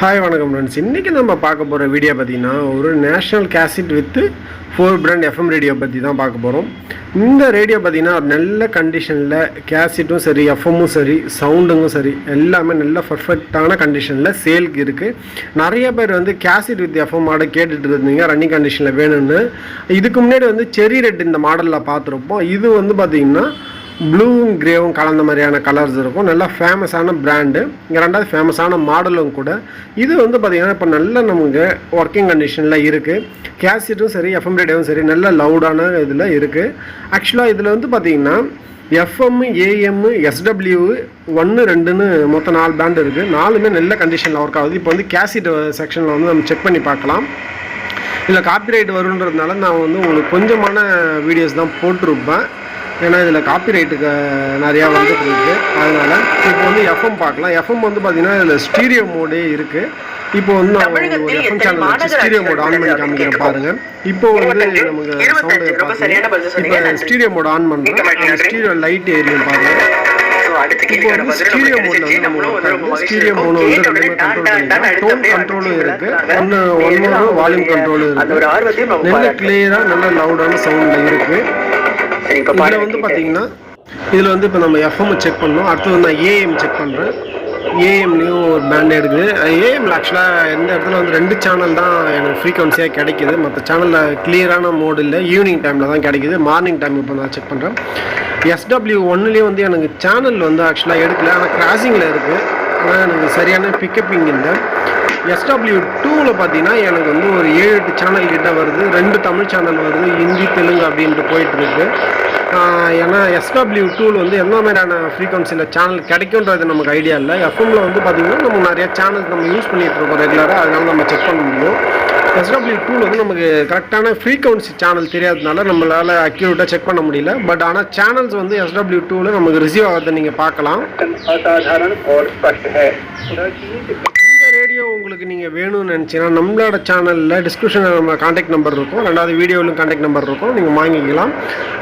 Hi வணக்கம் friends இன்றைக்கி நம்ம பார்க்க போகிற வீடியோ பார்த்தீங்கன்னா ஒரு national cassette with four brand FM radio பற்றி தான் பார்க்க போகிறோம் இந்த ரேடியோ பார்த்தீங்கன்னா நல்ல கண்டிஷனில் கேசட்டும் சரி எஃப்எம்மும் சரி சவுண்டுங்கும் சரி எல்லாமே நல்ல பர்ஃபெக்டான கண்டிஷனில் சேலுக்கு இருக்குது நிறைய பேர் வந்து கேசட் வித் எஃப்எம் மாடல் கேட்டுட்டு இருந்தீங்க ரன்னிங் கண்டிஷனில் வேணும்னு. இதுக்கு முன்னாடி வந்து செரி ரெட் இந்த மாடலில் பார்த்துருப்போம். இது வந்து பார்த்திங்கன்னா ப்ளூவும் கிரேவும் கலந்த மாதிரியான கலர்ஸ் இருக்கும். நல்லா ஃபேமஸான பிராண்டு இங்கே ரெண்டாவது ஃபேமஸான மாடலும் கூட. இது வந்து பார்த்திங்கன்னா இப்போ நல்ல நமக்கு ஒர்க்கிங் கண்டிஷனில் இருக்குது கேசட்டும் சரி எஃப்எம் ரேடியோவும் சரி நல்ல லவுடான இதில் இருக்குது ஆக்சுவலாக இதில் வந்து பார்த்திங்கன்னா எஃப்எம் ஏஎம் எஸ்டபிள்யூ ஒன்று ரெண்டுன்னு மொத்தம் நாலு பிராண்டு இருக்குது நாலுமே நல்ல கண்டிஷனில் ஒர்க் ஆகுது. இப்போ வந்து கேசட் செக்ஷனில் வந்து நம்ம செக் பண்ணி பார்க்கலாம். இதில் காப்பிரைட் வருன்றதுனால நான் வந்து உங்களுக்கு கொஞ்சமான வீடியோஸ் தான் போட்டிருப்பேன். ஏன்னா இதில் காப்பிரைட்டுக்கு நிறையா வந்துட்டு இருக்கு அதனால் இப்போ வந்து எஃப்எம் பார்க்கலாம் எஃப்எம் வந்து பார்த்தீங்கன்னா இதில் ஸ்டீரியோ மோடே இருக்குது இப்போ வந்து நான் ஒரு எஃப்எம் சேனல் வச்சு ஸ்டீரியோ மோட் ஆன் பண்ணி காமிக்கிறேன் கேட்கும். பாருங்க இப்போ வந்து நமக்கு சவுண்ட். இப்போ. ஸ்டீரியோ மோட் ஆன் பண்ணுறேன் ஸ்டீரியோ லைட் ஏரியும் பாருங்க So, அடுத்த இப்போ வந்து ஸ்டீரியோ மோட்ல. வந்து நம்ம வந்து ஸ்டீரியோ. மோட் வந்து ரெண்டுமே கண்ட்ரோல் பண்ணிக்கலாம் டோன் கண்ட்ரோலும் இருக்கு. ஒன்று அவங்க வால்யூம் கண்ட்ரோலும் இருக்கு நல்ல. கிளியராக நல்ல லவுடான சவுண்டில் இருக்குது இப்ப வந்து. பார்த்தீங்கன்னா இதில் வந்து இப்போ நம்ம எஃப்எம் செக் பண்ணோம் அடுத்து வந்து நான் ஏஎம் செக் பண்ணுறேன் ஏஎம்லேயும் ஒரு பேண்ட் இருக்குது ஏஎம்ல ஆக்சுவலாக எந்த இடத்துல வந்து ரெண்டு சேனல் தான் எனக்கு ஃப்ரீக்வன்சியாக கிடைக்குது. மற்ற சேனலில் கிளியரான மோடு இல்லை. ஈவினிங் டைமில் தான் கிடைக்குது. மார்னிங் டைம் இப்போ நான் செக் பண்ணுறேன் எஸ்டபிள்யூ ஒன்னுலேயும் வந்து எனக்கு சேனல் வந்து ஆக்சுவலாக எடுக்கல. ஆனால் கிராசிங்கில் இருக்குது ஆனால் எனக்கு சரியான பிக்கப்பிங் இல்லை. எஸ்டபிள்யூ டூவில் பார்த்தீங்கன்னா எனக்கு வந்து ஒரு ஏழு எட்டு சேனல் கிட்ட வருது. ரெண்டு தமிழ் சேனல் வருது. ஹிந்தி தெலுங்கு அப்படின்ட்டு போயிட்டுருக்கு. ஏன்னா எஸ்டபிள்யூ டூவில் வந்து எந்த மாதிரியான ஃப்ரீக்வன்சியில் சேனல் கிடைக்குன்றது நமக்கு ஐடியா இல்லை. எஃப்எம்மில் வந்து பார்த்திங்கன்னா நம்ம நிறைய சேனல்ஸ் நம்ம யூஸ் பண்ணிகிட்டு இருக்கோம் ரெகுலராக அதனால நம்ம செக் பண்ண முடியும். எஸ்டபிள்யூ டூவில் வந்து நமக்கு கரெக்டான ஃப்ரீக்வன்சி சேனல் தெரியாததுனால நம்மளால் அக்யூரேட்டாக செக் பண்ண முடியல. பட் ஆனால் சேனல்ஸ் வந்து எஸ்டபிள்யூ டூவில் நமக்கு ரிசீவ் ஆகிறத நீங்கள் பார்க்கலாம். உங்களுக்கு நீங்கள் வேணும்னு நினச்சிங்கன்னா நம்மளோட சேனலில் டிஸ்கிரிப்ஷனில் நம்ம காண்டாக்ட் நம்பர் இருக்கும். ரெண்டாவது வீடியோவிலும் காண்டாக்ட் நம்பர் இருக்கும். நீங்கள் வாங்கிக்கலாம்.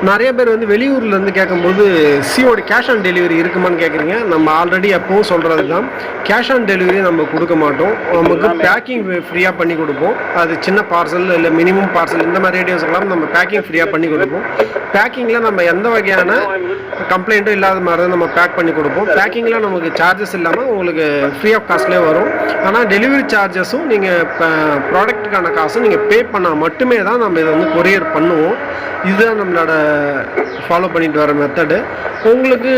நிறைய பேர் வந்து வெளியூர்லேருந்து கேட்கும்போது சிஓடி கேஷ் ஆன் டெலிவரி இருக்குமான்னு கேட்குறீங்க. நம்ம ஆல்ரெடி எப்பவும் சொல்கிறது தான் கேஷ் ஆன் டெலிவரி நம்ம கொடுக்க மாட்டோம். நமக்கு பேக்கிங் ஃப்ரீயாக பண்ணி கொடுப்போம். அது சின்ன பார்சல் இல்லை மினிமம் பார்சல் இந்த மாதிரி ரேடியோஸ்க்கெல்லாம் நம்ம பேக்கிங் ஃப்ரீயாக பண்ணி கொடுப்போம். பேக்கிங்கில் நம்ம எந்த வகையான கம்ப்ளைண்ட்டும் இல்லாத மாதிரி தான் நம்ம பேக் பண்ணி கொடுப்போம். பேக்கிங்கில் நமக்கு சார்ஜஸ் இல்லாமல் உங்களுக்கு ஃப்ரீ ஆஃப் காஸ்ட்லேயே வரும். ஆனால் டெலிவரி சார்ஜஸும் நீங்கள் இப்போ ப்ராடக்ட்டுக்கான காசும் நீங்கள் பே பண்ணால் மட்டுமே தான் நம்ம இதை வந்து கொரியர் பண்ணுவோம். இதுதான் நம்மளோட ஃபாலோ பண்ணிட்டு வர மெத்தடு உங்களுக்கு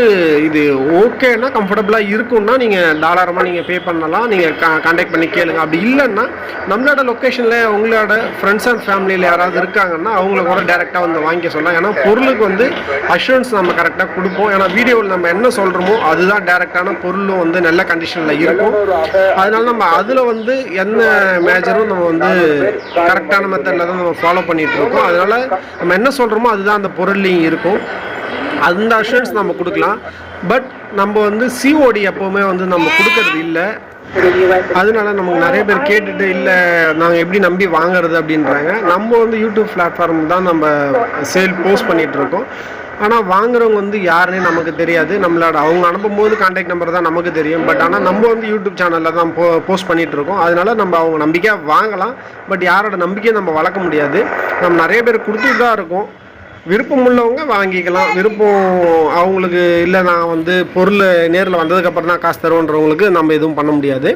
இது ஓகேன்னா கம்ஃபர்டபுளாக இருக்கும்னா நீங்கள் தாராளமாக நீங்கள் பே பண்ணலாம். நீங்கள் காண்டாக்ட் பண்ணி கேளுங்க. அப்படி இல்லைன்னா நம்மளோட லொக்கேஷனில் உங்களோட ஃப்ரெண்ட்ஸ் அண்ட் ஃபேமிலியில் யாராவது இருக்காங்கன்னா அவங்கள கூட டேரெக்டாக வந்து வாங்கிக்க சொல்லலாம் ஏன்னா பொருளுக்கு வந்து அஷூரன்ஸ் நம்ம கரெக்டாக கொடுப்போம். ஏன்னா வீடியோவில் நம்ம என்ன சொல்கிறோமோ அதுதான் டேரெக்டான பொருளும் வந்து நல்ல கண்டிஷனில் இருக்கும். அதனால நம்ம அதில் வந்து வந்து என்ன மேஜரும் நம்ம வந்து கரெக்டான மெத்தடில் தான் நம்ம ஃபாலோ பண்ணிகிட்டு இருக்கோம் அதனால் நம்ம என்ன சொல்கிறோமோ அதுதான் அந்த பொருள்லையும் இருக்கும். அந்த அஷூரன்ஸ் நம்ம கொடுக்கலாம். பட் நம்ம வந்து சிஓடி எப்போவுமே வந்து நம்ம கொடுக்கறது இல்லை. அதனால நமக்கு நிறைய பேர் கேட்டுட்டு இல்லை நாங்கள் எப்படி நம்பி வாங்குறது அப்படின்றாங்க. நம்ம வந்து யூடியூப் பிளாட்ஃபார்ம் தான் நம்ம சேல் போஸ்ட் பண்ணிட்டு இருக்கோம் ஆனால் வாங்குறவங்க வந்து யாருன்னே நமக்கு தெரியாது. நம்மளோட அவங்க அனுப்பும்போது கான்டாக்ட் நம்பர் தான் நமக்கு தெரியும். பட் ஆனால் நம்ம வந்து யூடியூப் சேனலில் தான் போ போஸ்ட் பண்ணிகிட்டு இருக்கோம். அதனால நம்ம அவங்க நம்பிக்கையாக வாங்கலாம். பட் யாரோட நம்பிக்கையை நம்ம வளர்க்க முடியாது. நம்ம நிறைய பேர் கொடுத்துட்டு தான் இருக்கோம். விருப்பம் உள்ளவங்க வாங்கிக்கலாம். விருப்பம் அவங்களுக்கு இல்லை நான் வந்து பொருள் நேரில் வந்ததுக்கப்புறம் தான் காசு தருவோன்றவங்களுக்கு நம்ம எதுவும் பண்ண முடியாது.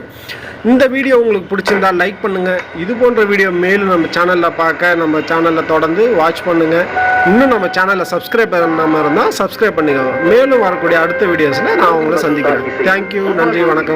இந்த வீடியோ உங்களுக்கு பிடிச்சிருந்தா லைக் பண்ணுங்கள் இது போன்ற வீடியோ மேலும் நம்ம சேனலில் பார்க்க நம்ம சேனலில் தொடர்ந்து வாட்ச் பண்ணுங்கள் இன்னும் நம்ம சேனலில் சப்ஸ்கிரைப் பண்ணாமல் இருந்தால் சப்ஸ்கிரைப் பண்ணிக்கோங்க. மேலும் வரக்கூடிய அடுத்த வீடியோஸில் நான் உங்களை சந்திக்கிறேன். தேங்க்யூ நன்றி. வணக்கம்.